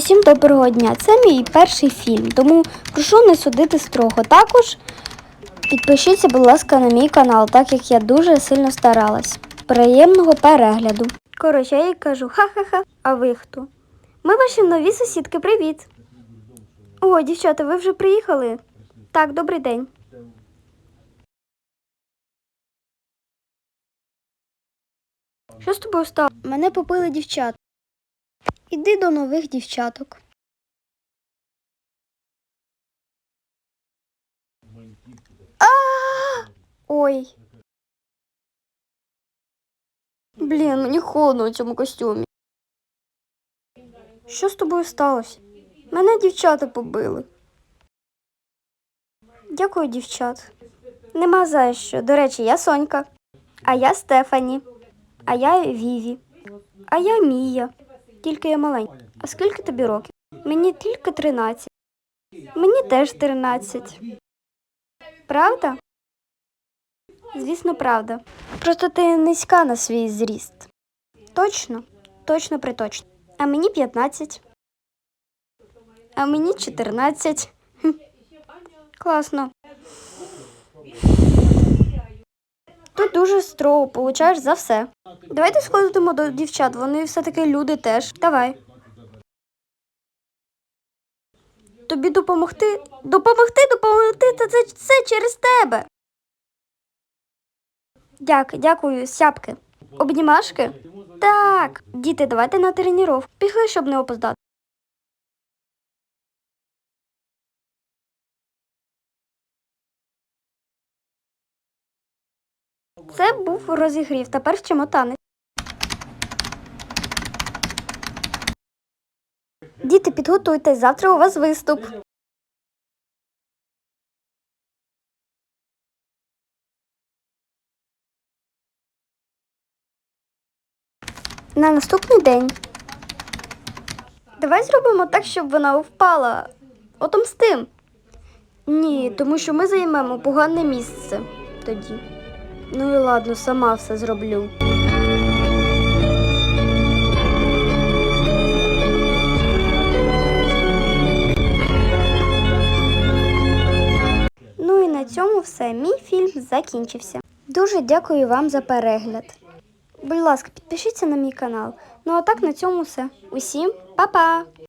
Усім доброго дня! Це мій перший фільм, тому прошу не судити строго. Також підпишіться, будь ласка, на мій канал, так як я дуже сильно старалась. Приємного перегляду. Коротше, я їй кажу ха-ха-ха, а ви хто? Ми ваші нові сусідки, привіт. О, дівчата, ви вже приїхали? Так, добрий день. Що з тобою стало? Мене попили дівчата. Іди до нових дівчаток. А! Ой. Блін, мені холодно у цьому костюмі. Що з тобою сталося? Мене дівчата побили. Дякую, дівчат. Нема за що. До речі, я Сонька. А я Стефані. А я Віві. А я Мія. Тільки я маленька. А скільки тобі років? Мені тільки 13. Мені теж 13. Правда? Звісно, правда. Просто ти низька на свій зріст. Точно? Точно приточно. А мені 15. А мені 14. Хм. Класно. Дуже строго, получаєш за все. Давайте сходимо до дівчат, вони все-таки люди теж. Давай. Тобі допомогти? Допомогти, допомогти, та це все через тебе. Дяк, дякую, сяпки. Обнімашки? Так. Діти, давайте на тренування. Пішли, щоб не опоздати. Це був розігрів, тепер вчимо танець. Діти, підготуйтесь, завтра у вас виступ. На наступний день. Давай зробимо так, щоб вона впала. Отомстим. Ні, тому що ми займемо погане місце тоді. Ну і ладно, сама все зроблю. Ну і на цьому все. Мій фільм закінчився. Дуже дякую вам за перегляд. Будь ласка, підпишіться на мій канал. Ну а так на цьому все. Усім па-па!